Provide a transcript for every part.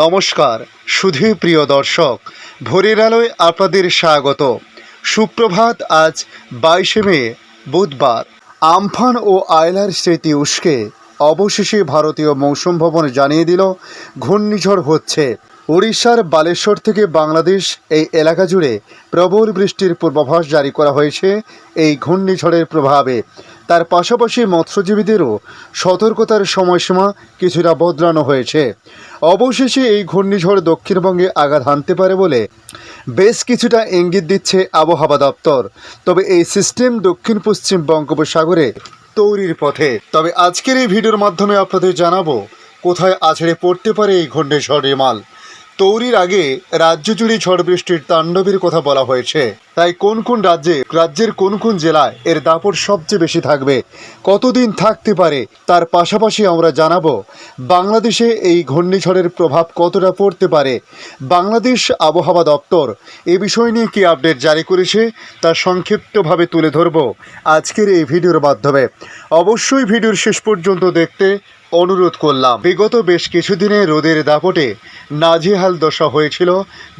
নমস্কার সুধী প্রিয় দর্শক, ভোরের আলোয় আপনাদের স্বাগত। সুপ্রভাত, আজ বাইশে মে, বুধবার। আমফান ও আয়লার স্মৃতি উস্কে অবশেষে ভারতীয় মৌসুম ভবন জানিয়ে দিল, ঘূর্ণিঝড় হচ্ছে। উড়িষ্যার বালেশ্বর থেকে বাংলাদেশ এই এলাকা জুড়ে প্রবল বৃষ্টির পূর্বাভাস জারি করা হয়েছে এই ঘূর্ণিঝড়ের প্রভাবে। তার পাশাপাশি মৎস্যজীবীদেরও সতর্কতার সময়সীমা কিছুটা বদলানো হয়েছে। অবশেষে এই ঘূর্ণিঝড় দক্ষিণবঙ্গে আঘাত হানতে পারে বলে বেশ কিছুটা ইঙ্গিত দিচ্ছে আবহাওয়া দপ্তর। তবে এই সিস্টেম দক্ষিণ পশ্চিম বঙ্গোপসাগরে তৈরির পথে। তবে আজকের এই ভিডিওর মাধ্যমে আপনাদের জানাব, কোথায় আছড়ে পড়তে পারে এই ঘূর্ণিঝড় রেমাল তৈরির আগে রাজ্য জুড়ে ঝড় বৃষ্টির তাণ্ডবের কথা বলা হয়েছে। তাই কোন কোন রাজ্যে, রাজ্যের কোন কোন জেলায় এর দাপট সবচেয়ে বেশি থাকবে, কতদিন থাকতে পারে, তার পাশাপাশি আমরা জানাব, বাংলাদেশে এই ঘূর্ণিঝড়ের প্রভাব কতটা পড়তে পারে, বাংলাদেশ আবহাওয়া দপ্তর এ বিষয় নিয়ে কি আপডেট জারি করেছে, তা সংক্ষিপ্তভাবে তুলে ধরব আজকের এই ভিডিওর মাধ্যমে। অবশ্যই ভিডিওর শেষ পর্যন্ত দেখতে অনুরোধ করলাম। বিগত বেশ কিছুদিনে রোদের দাপটে নাজিহাল দশা হয়েছিল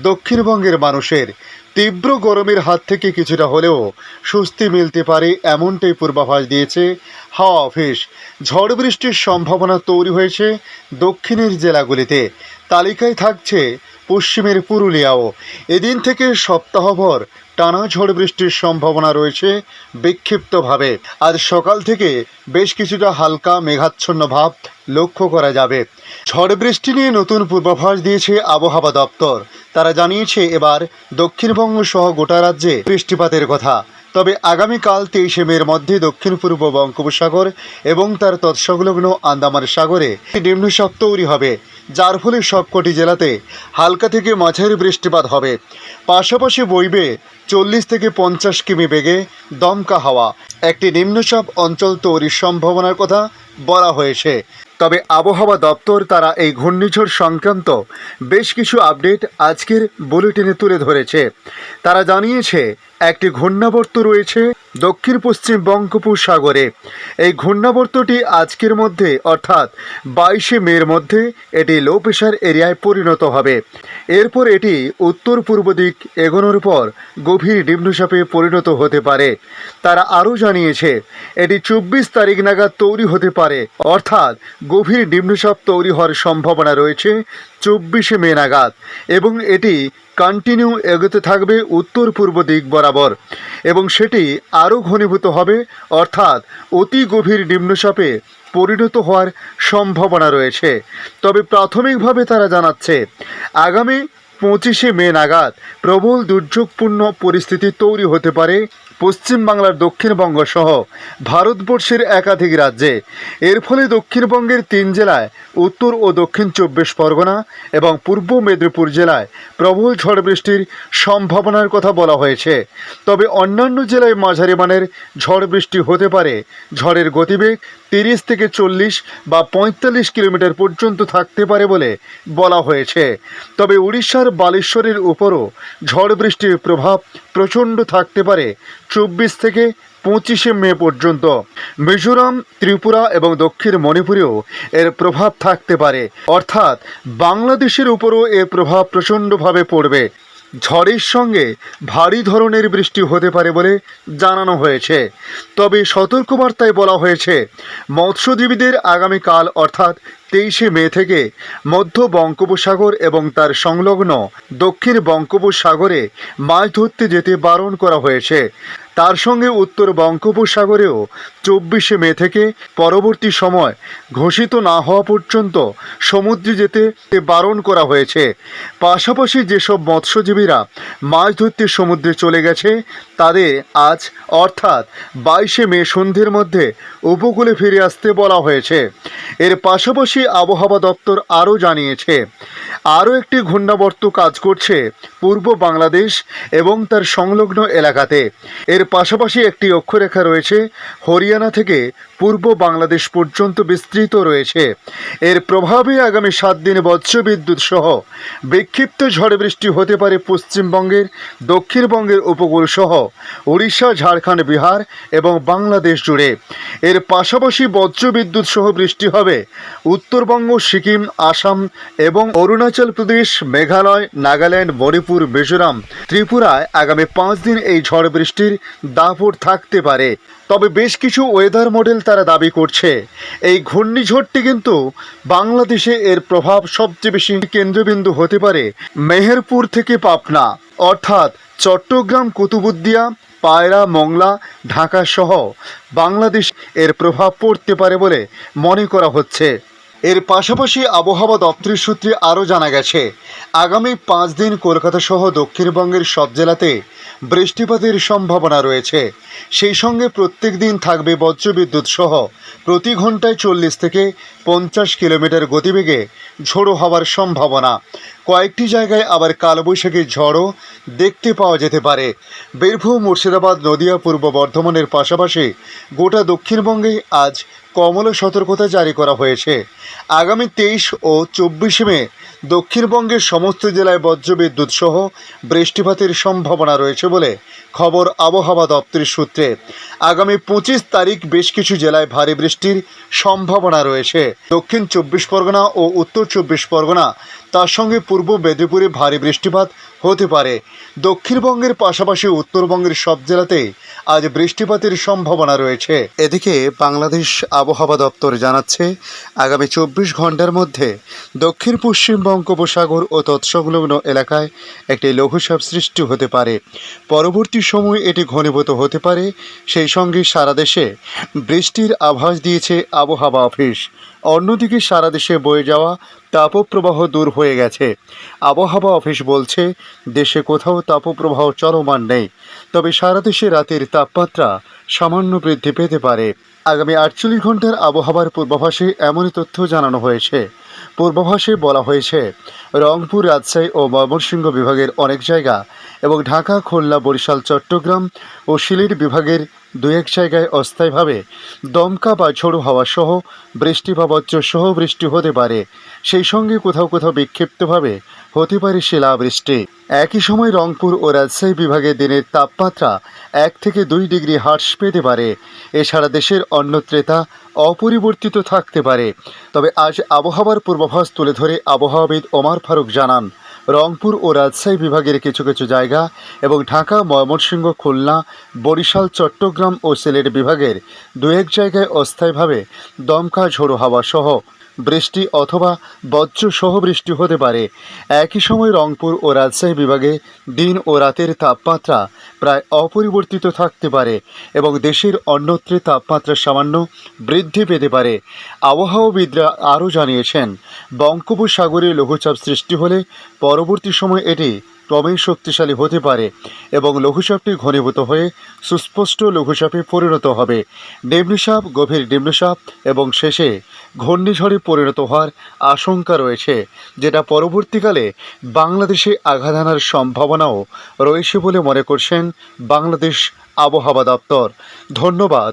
দক্ষিণবঙ্গের মানুষের। তীব্র গরমের হাত থেকে কিছুটা হলেও স্বস্তি মিলতে পারে এমনটাই পূর্বাভাস দিয়েছে হাওয়া অফিস। ঝড় বৃষ্টির সম্ভাবনা তৈরি হয়েছে দক্ষিণের জেলাগুলিতে। তালিকায় থাকছে পশ্চিমের পুরুলিয়াও। এদিন থেকে সপ্তাহভর টানা ঝড় বৃষ্টির সম্ভাবনা রয়েছে বিক্ষিপ্তভাবে। আজ সকাল থেকে বেশ কিছুটা হালকা মেঘাচ্ছন্ন ভাব লক্ষ্য করা যাবে। ঝড় বৃষ্টি নিয়ে নতুন পূর্বাভাস দিয়েছে আবহাওয়া দপ্তর। তারা জানিয়েছে এবার দক্ষিণবঙ্গ সহ গোটা রাজ্যে বৃষ্টিপাতের কথা। তবে আগামীকাল তেইশে মের মধ্যে দক্ষিণ পূর্ব বঙ্গোপসাগর এবং তার তৎসংলগ্ন আন্দামান সাগরে নিম্নচাপ তৈরি হবে। যার ফলে সবকটি জেলাতে হালকা থেকে মাঝারি বৃষ্টিপাত হবে। পাশাপাশি বইবে চল্লিশ থেকে পঞ্চাশ কিমি বেগে দমকা হাওয়া। একটি নিম্নচাপ অঞ্চল তৈরির সম্ভাবনার কথা বলা হয়েছে। তবে আবহাওয়া দপ্তর তারা এই ঘূর্ণিঝড় সংক্রান্ত বেশ কিছু আপডেট আজকের বুলেটিনে তুলে ধরেছে। তারা জানিয়েছে, একটি ঘূর্ণাবর্ত রয়েছে দক্ষিণ পশ্চিম বঙ্গোপসাগরে। এই ঘূর্ণাবর্তটি আজকের মধ্যে, অর্থাৎ বাইশে মের মধ্যে, এটি লো প্রেশার এরিয়ায় পরিণত হবে। এরপর এটি উত্তর পূর্ব দিক এগোনোর পর গভীর নিম্নচাপে পরিণত হতে পারে। তারা আরও জানিয়েছে, এটি চব্বিশ তারিখ নাগাদ তৈরি হতে পারে, অর্থাৎ গভীর নিম্নচাপ তৈরি হওয়ার সম্ভাবনা রয়েছে চব্বিশে মে নাগাদ এবং এটি কন্টিনিউ এগোতে থাকবে উত্তর পূর্ব দিক বরাবর এবং সেটি আরও ঘনীভূত হবে, অর্থাৎ অতি গভীর নিম্নচাপে পরিণত হওয়ার সম্ভাবনা রয়েছে। তবে প্রাথমিকভাবে তারা জানাচ্ছে, আগামী পঁচিশে মে নাগাদ প্রবল দুর্যোগপূর্ণ পরিস্থিতি তৈরি হতে পারে পশ্চিমবাংলার দক্ষিণবঙ্গ সহ ভারতবর্ষের একাধিক রাজ্যে। এর ফলে দক্ষিণবঙ্গের তিন জেলায় উত্তর ও দক্ষিণ চব্বিশ পরগনা এবং পূর্ব মেদিনীপুর জেলায় প্রবল ঝড় বৃষ্টির সম্ভাবনার কথা বলা হয়েছে। তবে অন্যান্য জেলায় মাঝারি মানের ঝড় বৃষ্টি হতে পারে। ঝড়ের গতিবেগ তিরিশ থেকে চল্লিশ বা পঁয়তাল্লিশ কিলোমিটার পর্যন্ত থাকতে পারে বলে বলা হয়েছে। তবে উড়িষ্যার বালেশ্বরের উপরও ঝড় বৃষ্টির প্রভাব প্রচণ্ড থাকতে পারে। চব্বিশ থেকে পঁচিশে মে পর্যন্ত। মিজোরাম, ত্রিপুরা এবং দক্ষিণ মণিপুরেও এর প্রভাব থাকতে পারে। অর্থাৎ বাংলাদেশের উপরও এর প্রভাব প্রচণ্ডভাবে পড়বে। ঝড়ের সঙ্গে ভারী ধরনের বৃষ্টি হতে পারে বলে জানানো হয়েছে। তবে সতর্কবার্তায় বলা হয়েছে, মৎস্যজীবীদের আগামীকাল অর্থাৎ তেইশে মে থেকে মধ্য বঙ্গোপসাগর এবং তার সংলগ্ন দক্ষিণ বঙ্গোপসাগরে মাছ ধরতে যেতে বারণ করা হয়েছে। তার সঙ্গে উত্তর বঙ্গোপসাগরেও চব্বিশে মে থেকে পরবর্তী সময় ঘোষিত না হওয়া পর্যন্ত সমুদ্রে যেতে বারণ করা হয়েছে। পাশাপাশি যেসব মৎস্যজীবীরা মাছ ধরতে সমুদ্রে চলে গেছে, তাদের আজ অর্থাৎ বাইশে মে সন্ধ্যের মধ্যে উপকূলে ফিরে আসতে বলা হয়েছে। এর পাশাপাশি আবহাওয়া দপ্তর আরও জানিয়েছে, আরও একটি ঘূর্ণাবর্ত কাজ করছে পূর্ব বাংলাদেশ এবং তার সংলগ্ন এলাকাতে। এর পাশাপাশি একটি অক্ষরেখা রয়েছে হরিয়ানা থেকে পূর্ব বাংলাদেশ পর্যন্ত বিস্তৃত রয়েছে। এর প্রভাবে আগামী সাত দিন বজ্রবিদ্যুৎ সহ বিক্ষিপ্ত ঝড় বৃষ্টি হতে পারে পশ্চিমবঙ্গের, দক্ষিণবঙ্গের উপকূল সহ উড়িষ্যা, ঝাড়খণ্ড, বিহার এবং বাংলাদেশ জুড়ে। এর পাশাপাশি বজ্রবিদ্যুৎ সহ বৃষ্টি হবে উত্তরবঙ্গ, সিকিম, আসাম এবং অরুণাচল প্রদেশ, মেঘালয়, নাগাল্যান্ড, মণিপুর, মিজোরাম, ত্রিপুরায় আগামী পাঁচ দিন এই ঝড় বৃষ্টির দাপট থাকতে পারে। তবে বেশ কিছু ওয়েদার মডেল তারা দাবি করছে। এই ঘূর্ণিঝড়টি কিন্তু বাংলাদেশে এর প্রভাব সবচেয়ে বেশি কেন্দ্রবিন্দু হতে পারে মেহেরপুর থেকে পাবনা। অর্থাৎ চট্টগ্রাম, কুতুবুদ্দিয়া, পায়রা, মংলা, ঢাকা সহ বাংলাদেশ এর প্রভাব পড়তে পারে বলে মনে করা হচ্ছে। এর পাশাপাশি আবহাওয়া দপ্তরের সূত্রে আরও জানা গেছে, আগামী পাঁচ দিন কলকাতা সহ দক্ষিণবঙ্গের সব জেলাতে বৃষ্টিপাতের সম্ভাবনা রয়েছে। সেই সঙ্গে প্রত্যেক দিন থাকবে বজ্রবিদ্যুৎ সহ প্রতি ঘন্টায় চল্লিশ থেকে পঞ্চাশ কিলোমিটার গতিবেগে ঝোড়ো হওয়ার সম্ভাবনা। কয়েকটি জায়গায় আবার কালবৈশাখী ঝড়ও দেখতে পাওয়া যেতে পারে। বীরভূম, মুর্শিদাবাদ, নদিয়া, পূর্ব বর্ধমানের পাশাপাশি গোটা দক্ষিণবঙ্গে আজ কমল সতর্কতা জারি করা হয়েছে। আগামী তেইশ ও চব্বিশে মে দক্ষিণবঙ্গের সমস্ত জেলায় বজ্রবিদ্যুৎ সহ বৃষ্টিপাতের সম্ভাবনা রয়েছে বলে খবর আবহাওয়া দপ্তরের সূত্রে। আগামী পঁচিশ তারিখ বেশ কিছু জেলায় ভারী বৃষ্টির সম্ভাবনা রয়েছে। দক্ষিণ চব্বিশ পরগনা ও উত্তর চব্বিশ পরগনা তার সঙ্গে পূর্ব মেদিনীপুরে ভারী বৃষ্টিপাত হতে পারে। দক্ষিণবঙ্গের পাশাপাশি উত্তরবঙ্গের সব জেলাতেই আজ বৃষ্টিপাতের সম্ভাবনা রয়েছে। এদিকে বাংলাদেশ আবহাওয়া দপ্তর জানাচ্ছে, আগামী চব্বিশ ঘণ্টার মধ্যে দক্ষিণ পশ্চিম বঙ্গোপসাগর ও তৎসংলগ্ন এলাকায় একটি লঘুচাপ সৃষ্টি হতে পারে। পরবর্তী সময়ে এটি ঘনীভূত হতে পারে। সেই সঙ্গে সারা দেশে বৃষ্টির আভাস দিয়েছে আবহাওয়া অফিস। অন্যদিকে সারা দেশে বয়ে যাওয়া তাপপ্রবাহ দূর হয়ে গেছে। আবহাওয়া অফিস বলছে, দেশে কোথাও তাপপ্রবাহ চলমান নেই, তবে সারা দেশে রাতের তাপমাত্রা সামান্য বৃদ্ধি পেতে পারে। আগামী আটচল্লিশ ঘণ্টার আবহাওয়ার পূর্বাভাসে এমনই তথ্য জানানো হয়েছে। পূর্বাভাসে বলা হয়েছে, রংপুর, রাজশাহী ও ময়মনসিংহ বিভাগের অনেক জায়গা এবং ঢাকা, খুলনা, বরিশাল, চট্টগ্রাম ও সিলেট বিভাগের দু এক জায়গায় অস্থায়ীভাবে দমকা বা ঝোড়ো হাওয়া সহ বৃষ্টি বা বজ্র সহ বৃষ্টি হতে পারে। সেই সঙ্গে কোথাও কোথাও বিক্ষিপ্তভাবে হতে পারে শিলাবৃষ্টি। একই সময় রংপুর ও রাজশাহী বিভাগে দিনের তাপমাত্রা এক থেকে দুই ডিগ্রি হ্রাস পেতে পারে। এছাড়া দেশের অন্যত্রে তা অপরিবর্তিত থাকতে পারে। তবে আজ আবহাওয়ার পূর্বাভাস তুলে ধরে আবহাওয়াবিদ ওমার ফারুক জানান রংপুর ও রাজশাহী বিভাগের কিছু কিছু জায়গা এবং ঢাকা, ময়মনসিংহ, খুলনা, বরিশাল, চট্টগ্রাম ও সিলেট বিভাগের দু এক জায়গায় অস্থায়ীভাবে দমকা ঝোড়ো হাওয়া সহ বৃষ্টি অথবা বজ্র সহ বৃষ্টি হতে পারে। একই সময় রংপুর ও রাজশাহী বিভাগে দিন ও রাতের তাপমাত্রা প্রায় অপরিবর্তিত থাকতে পারে এবং দেশের অন্যত্রে তাপমাত্রা সামান্য বৃদ্ধি পেতে পারে। আবহাওয়াবিদরা আরও জানিয়েছেন, বঙ্গোপসাগরে লঘুচাপ সৃষ্টি হলে পরবর্তী সময় এটি ক্রমেই শক্তিশালী হতে পারে এবং লঘুচাপটি ঘনীভূত হয়ে সুস্পষ্ট লঘুচাপে পরিণত হবে। নিম্নচাপ, গভীর নিম্নচাপ এবং শেষে ঘূর্ণিঝড়ে পরিণত হওয়ার আশঙ্কা রয়েছে, যেটা পরবর্তীকালে বাংলাদেশে আঘাত আনার সম্ভাবনাও রয়েছে বলে মনে করছেন বাংলাদেশ আবহাওয়া দপ্তর। ধন্যবাদ।